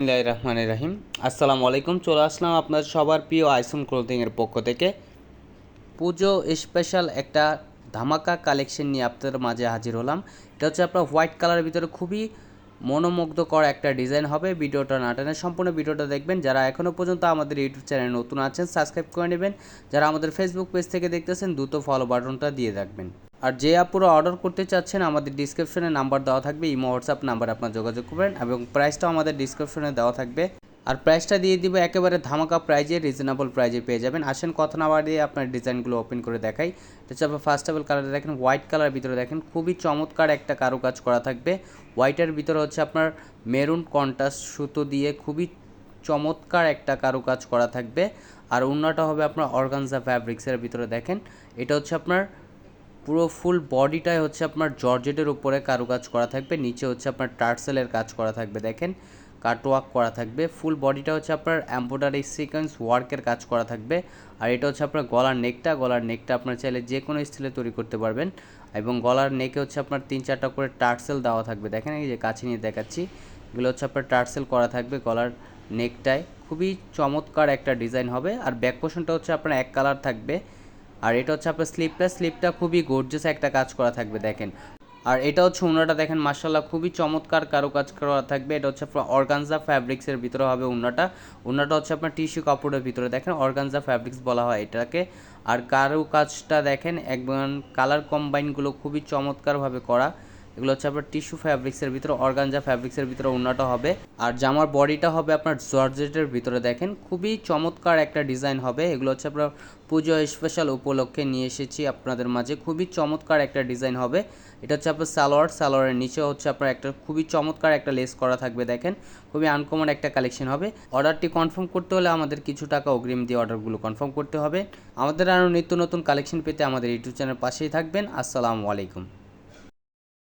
বিসমিল্লাহির রহমানির রাহিম আসসালামু আলাইকুম চলে আসলাম আপনার সবার প্রিয় আইসন ক্লোথিংয়ের পক্ষ থেকে। পুজো স্পেশাল একটা ধামাকা কালেকশন নিয়ে আপনাদের মাঝে হাজির হলাম। এটা হচ্ছে আপনার হোয়াইট কালারের ভিতরে খুবই মনোমুগ্ধকর একটা ডিজাইন হবে। ভিডিওটা না টেনে সম্পূর্ণ ভিডিওটা দেখবেন। যারা এখনও পর্যন্ত আমাদের ইউটিউব চ্যানেলে নতুন আছেন সাবস্ক্রাইব করে নেবেন। যারা আমাদের ফেসবুক পেজ থেকে দেখতেছেন, দ্রুত ফলো বাটনটা দিয়ে রাখবেন। আর যে আপুরা অর্ডার করতে চাচ্ছেন, আমাদের ডিসক্রিপশনে নাম্বার দেওয়া থাকবে ইমো হোয়াটসঅ্যাপ নাম্বার আপনার যোগাযোগ করবেন এবং প্রাইসটাও আমাদের ডিসক্রিপশনে দেওয়া থাকবে। আর প্রাইসটা দিয়ে দিব একেবারে ধামাকা প্রাইজে রিজনেবল প্রাইজে পেয়ে যাবেন। আসেন কথা না বাড়িয়ে আপনার ডিজাইনগুলো ওপেন করে দেখাই। আপনার ফার্স্ট অফ অল কালার দেখেন হোয়াইট কালার ভিতরে দেখেন, খুবই চমৎকার একটা কারুকাজ করা থাকবে। হোয়াইটের ভিতরে হচ্ছে আপনার মেরুন কন্ট্রাস্ট সুতো দিয়ে খুবই চমৎকার একটা কারুকাজ করা থাকবে। আর অন্যটা হবে আপনার অর্গানজা ফ্যাব্রিক্সের ভিতরে দেখেন। এটা হচ্ছে আপনার পুরো ফুল বডিটাই হচ্ছে আপনার জর্জেটের উপরে কারুকাজ করা থাকবে, নিচে হচ্ছে আপনার টার্সেলের কাজ করা থাকবে, দেখেন। কাটওয়ার্ক করা থাকবে ফুল বডিটা হচ্ছে আপনার এম্ব্রয়ডারি সিকোয়েন্স ওয়ার্কের কাজ করা থাকবে, আর এটা হচ্ছে আপনার গলার নেকটা গলার নেকটা আপনার চাইলে যে কোনো স্টাইলে তৈরি করতে পারবেন, এবং গলার নেকে হচ্ছে আপনার তিন চারটা করে টার্সেল দেওয়া থাকবে, দেখেন এই যে কাছে নিয়ে দেখাচ্ছি, এগুলো হচ্ছে আপনার টার্সেল করা থাকবে গলার নেকটায় খুবই চমৎকার একটা ডিজাইন হবে, আর ব্যাক পোর্শনটা হচ্ছে আপনার এক কালার থাকবে আর এটা হচ্ছে আপনার স্লিপটা স্লিপটা খুবই গর্জেস একটা কাজ করা থাকবে, দেখেন। আর এটা হচ্ছে উন্নাটা, দেখেন মার্শাল্লাহ খুবই চমৎকার কারও কাজ করা থাকবে। এটা হচ্ছে অর্গানজা ফ্যাব্রিক্সের ভিতরে হবে উন্নাটা। উন্নাটা হচ্ছে আপনার টিস্যু কাপড়ের ভিতরে, দেখেন অর্গানজা ফ্যাব্রিক্স বলা হয় এটাকে। আর কারও কাজটা দেখেন, একদম কালার কম্বাইনগুলো খুবই চমৎকারভাবে করা। এগুলো হচ্ছে আপনার টিস্যু ফ্যাব্রিক্সের ভিতরে, অর্গানজা ফ্যাব্রিক্সের ভিতরে উন্নাটা হবে। আর জামার বডিটা হবে আপনার জর্জেটের ভিতরে দেখেন। খুবই চমৎকার একটা ডিজাইন হবে। এগুলো হচ্ছে আপনার পুজো স্পেশাল উপলক্ষে নিয়ে এসেছি আপনাদের মাঝে। খুবই চমৎকার একটা ডিজাইন হবে। এটা হচ্ছে আপনার সালোয়ার। সালোয়ারের নিচে হচ্ছে আপনার একটা খুবই চমৎকার একটা লেস করা থাকবে দেখেন। খুবই আনকমন একটা কালেকশন হবে। অর্ডারটি কনফার্ম করতে হলে আমাদের কিছু টাকা অগ্রিম দিয়ে অর্ডারগুলো কনফার্ম করতে হবে। আমাদের আরও নিত্য নতুন কালেকশন পেতে আমাদের ইউটিউব চ্যানেল পাশেই থাকবেন। আসসালামু আলাইকুম।